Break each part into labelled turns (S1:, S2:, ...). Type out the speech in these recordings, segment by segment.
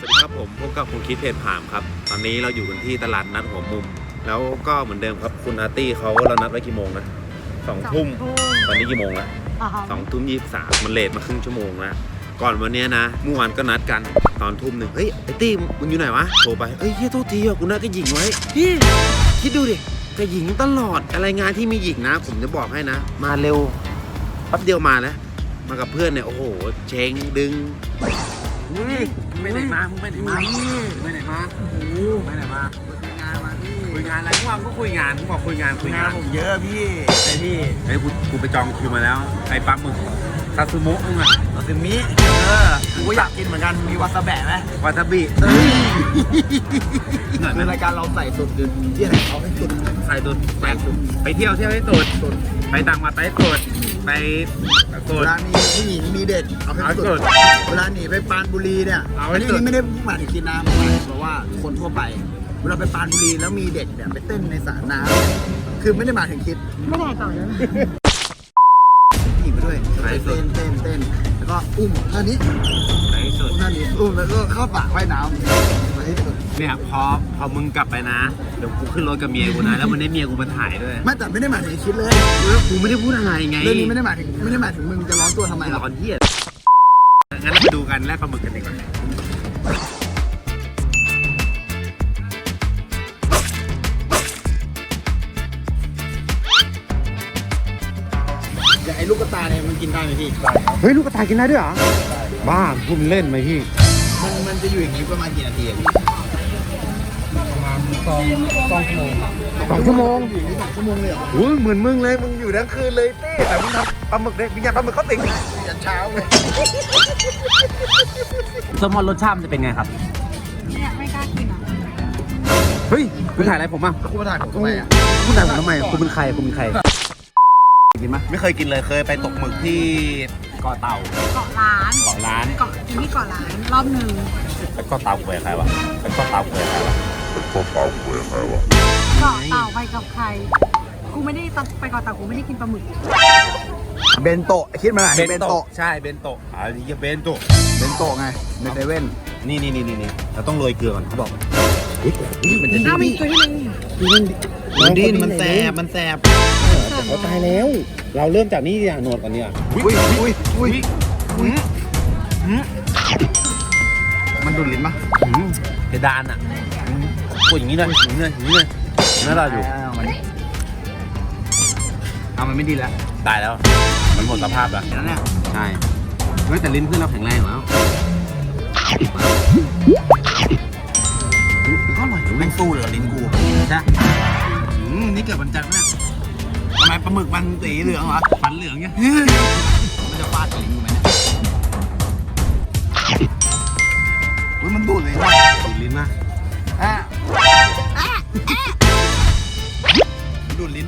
S1: สวัสดีครับผมพบกับคุณคิดเพจผามครับ ตอนนี้เราอยู่กันที่ตลาดนัดหัวมุม แล้วก็เหมือนเดิมครับคุณอาร์ตี้เขาเรานัดไว้กี่โมงนะสองทุ่มตอนนี้กี่โมงละสองทุ่มยี่สิบสามมันเลทมาครึ่งชั่วโมงแล้วก่อนวันเนี้ยนะเมื่อวานก็นัดกันตอนทุ่มหนึ่งเฮ้ยไอ้ตี้มึงอยู่ไหนวะโทรไปเฮ้ยเฮียโทษทีอะกูนัดกับหญิงไว้พี่คิดดูดิกับหญิงตลอดอะไรงานที่มีหญิงนะ ผมจะบอกให้นะ มาเร็วแป๊บเดียวมาแล้วมากับเพื่อนเนี่ยโอ้โหเชงดึง
S2: ไปไหนมามึงไปไหนมาไปไหนมาไปไหนมาคุยงานอะไรเมื่อวานก็คุยงานเมื่อวานคุยงานคุยงาน
S3: ผมเยอะพี่ไอพี่
S2: ไอ้กูกูไปจองคิวมาแล้ว ไอ้ปลาหมึกซาซูโมะมึงอะ
S3: วาซามิเออผมก็อยากกินเหมือนกันมีวาซาแบะไหม
S2: วาซาบิ
S3: เอ้ย
S2: หน่อยไหม
S3: คือรายการเราใส่สุดคือที่ไหนเขาให้สุด
S2: ใส่ตุนไปไปเที่ยวเที่ยวให้ตุดไปต่างจังหวัดไปให้ตุด ไปตุ
S3: เว
S2: ด
S3: ลามีผู้หญิงมีเด็กเอาให้
S2: เอาให้สุ
S3: สุ
S2: ด
S3: ดเวลาหนีไปปรานบุรีเนี่ย
S2: เอาให้
S3: อันนี้
S2: สุด
S3: นี่ไม่ได้หมายถึงกินน้ำหมายถึงว่าคนทั่วไป เวลาไปปรานบุรีแล้วมีเด็กเนี่ยไปเต้นในสระน้ำคือไม่ได้หมายถึงคิด
S4: ไม่ได้ต่อแล้ว
S3: ผู้หญิงไปด้วยไปเต้นเต้นเต้นแล้วก็อุ้มท่านี้
S2: ไปให้สุด
S3: ท่านี้อุ้มแล้วก็เข้าปากว่ายน้ำไปให้สุด
S2: เนี่ยพอพอมึงกลับไปนะ เดี๋ยวกูขึ้นรถกับเมียกูนะ แล้วมันได้เมียกูมาถ่ายด้วย
S3: ไม่แต่ไม่ได้หมายถึงคิดเลย
S2: แล้วกูไม่ได้พูดอะไรไง
S3: เรื่องนี้ไม่ได้หมายถึงไม่ได้หมายถึงมึงจะร้อนตัวทำไมหรอก
S2: ร้อนเหี้ยงั้นเราไปดูกันแลกปลาหมึกกันดีกว่า
S3: อย่างไอ้ลูกกระตายเนี่ยมันกินได้ไหมพี่
S1: เฮ้ยลูกกระต่ายกินได้ด้วยเหรอบ้าพูดเล่นไหมพี่
S3: มันมันจะอยู่อย่างนี้ประมาณกี่นาทีอะพี่
S1: สองชั่วโมง
S3: อยู่อย่างนี้สองชั่วโมงเลยเหรอ
S1: อุ้ยเหมือนมึงเลย มึงอยู่ทั้งคืนเลยเต้แต่มึงทำปลาหมึกเด็กวิญญาณปลาหมึกเขาติง
S3: ยันเช้าเลย
S2: แซลมอนรสชาติมันจะเป็นไงครับ
S4: เนี่ยไม่กล้ากินอะ
S2: เฮ้ยคุณถ่ายอะไรผมอะ
S3: แล้วคุณมาถ่ายผมทำไมอะ
S2: คุณถ่ายผมทำไมคุณเป็นใครคุณเป็นใครกินไหม
S1: ไม่เคยกินเลยเคยไปตกหมึกที่
S2: เกาะเต่า
S4: เกาะร้าน
S2: เกาะล้าน
S4: เกาะกินที่เกาะร้านรอบหนึ่ง
S2: แล้วเกาะเต่าคุยกับใครวะแล้วเกาะ เต่าคุยกับใครวะ
S4: เกาะเต่าไปกับใคร กูไม่ได้ไปเกาะเต่ากูไม่ได้กินปลาหมึก
S3: เบนโตะคิดมาหน่อยเบนโตะ
S2: ใช่เบนโตะอ่านี่เบนโตะ
S3: เบนโตะไงเบนเดเว่น
S1: นี่นี่นี่นี่เราต้องโรยเกลือก่อนเขาบอก
S2: มันจะ
S4: อ้าวมีตัวที่มัน
S3: มันดิ้นมันแสบมันแสบ
S1: เขาตายแล้ว เราเริ่มจากนี่อย่างหนวดก่อนเนี่ย
S3: อุ้ยอุ้ยอุ้ยมันดูดลิ้นปะ
S2: หืมเพดานอะ กดอย่างนี้เลยอย่างนี้เลยอย่างนี้เลยนั่นเราอยู่
S3: เอามันเอามันไม่ดีแล้ว
S2: ตายแล้ว มันหมดสภาพแล้ว
S3: แล้วเนี่ย
S2: ใช่เฮ้ยแต่ลิ้นเพื่อนเราแข็งแรงอยู่แล้ว
S3: ก็อร่อยแม่งสู้เลยกับลิ้นกู
S2: ใช่
S3: อืมนี่เกิดวันจันทร์เนี่ยทำไมปลาหมึกมันสีเหลืองวะ
S2: ฟันเหลืองไง
S3: มันจะฟาดกับลิ้นกูไหมเนี่ยอุ้ย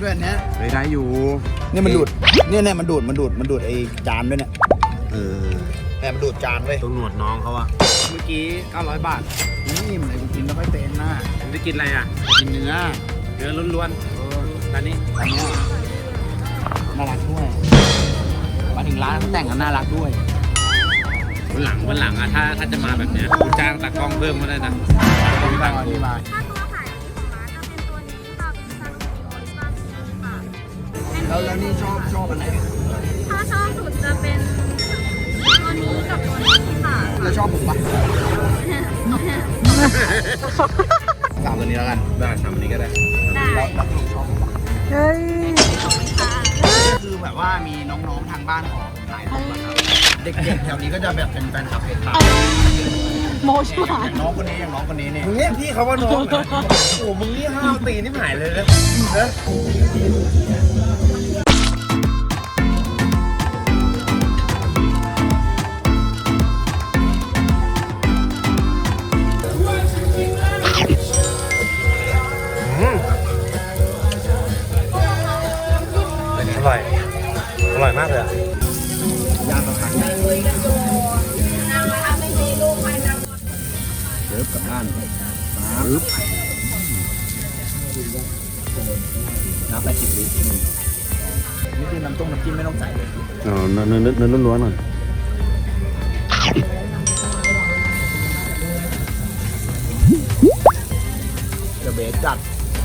S3: ดูดลิ้
S2: น
S3: ด้วยอันเนี้ย
S2: เฮ้ยได้อยู่
S3: เนี่ยมันดูดเนี่ยเนี่ยมันดูดมันดูดมันดูดไอ้จานด้วยเนี่ย
S2: เออ
S3: เนี่ยมันดูดจานเว้ย
S2: ตรงหนวดน้องเขาอะเมื่อกี้ 900 บาท
S3: นี่มันอะไรกูกินไม่ค่อยเป็นนะ
S2: ผมจะกินอะไรอะ
S3: กินเนื้อ
S2: เนื้อล้วนๆร้านนี้
S3: อันเนี้ยน่ารักด้วยมาถึงร้านเขาแต่งกันน่ารักด้วย
S2: วันหลังวันหลังอะถ้าถ้าจะมาแบบเนี้ยคุณจ้างตากล้องเพิ่มก็ได้นะมีตังค์
S3: อธิบาย
S4: ถ้าตัวขายข
S3: แล้วแล้วนี่ชอบชอบอันไหน
S4: ถ้าชอบสุดจะเป็นตัวนี้กับตัวนี้ค่ะ
S3: แล้วชอบผมปะสามตัวนี้แล้วกัน
S2: ได้ทำอันนี้ก็ได้
S4: ได้
S3: แล้วแล้วสรุปชอบผมปะ
S4: เฮ้ย
S3: ก็คือแบบว่ามีน้องๆทางบ้านของหลายคนนะครับเด็กๆแถวนี้ก็จะแบบเป็นแฟนคลับเพจครับ
S4: โมชิ
S3: อ
S4: หาย
S3: ย่างน้องคนนี้อย่างน้องคนนี้เนี่ย
S1: มึงเรียกพี่เขาว่าน้องเหรอโอ้โหมึงนี่ห้าวตีนี่หายเลยนะา
S3: นปึ๊บน้ำแปดสิบลิตรนี่คือน้ำต้มน้ำจิ้มไม่ต้องใส่เลย
S1: อ๋อเนื้อเนื้อเนื้อล้วนๆหน่อย
S3: เดอะเบสจัด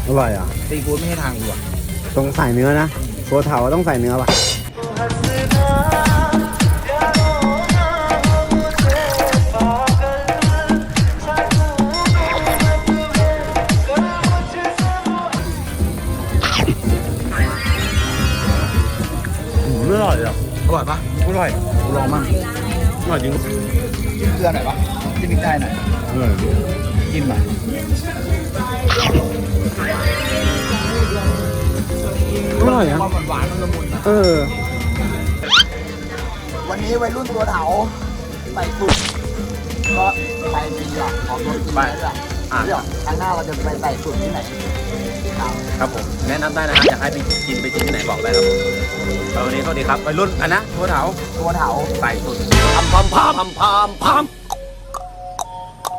S1: อร่อยอะ
S3: ซีฟู้ดไม่ให้ทางดีกว่า
S1: ต้องใส่เนื้อนะโคเถาต้องใส่เนื้อป่ะ
S3: ร่อยปะ
S5: อร่อย
S3: กูลองมั่ง
S5: อร่อยจริง
S3: จิ้มเกลือหน่อยปะจิ้มพริกไทยหน่อย
S5: อร่อย
S3: จิ้มอะ
S1: อร่อยอะ
S3: ความหวานๆมันละมุนนะ
S1: เออ
S3: วันนี้วัยรุ่นตัวเถาใส่สุดก็ไปจริงหรอกขอตัวกินไปจ้ะ
S5: อะ
S3: เดี๋ยวครั้งหน้าเราจะไปใส่สุดที่ไหน ครับ
S5: ครับผมแนะนำได้นะครับอยากให้ไปกินไปกินที่ไหนบอกได้ครับผมแล้ววันนี้สวัสดีครับวัยรุ่นอันนะทัวเถา
S3: ตัวเถา
S5: ใส่สุด
S3: พามพามพามพามพาม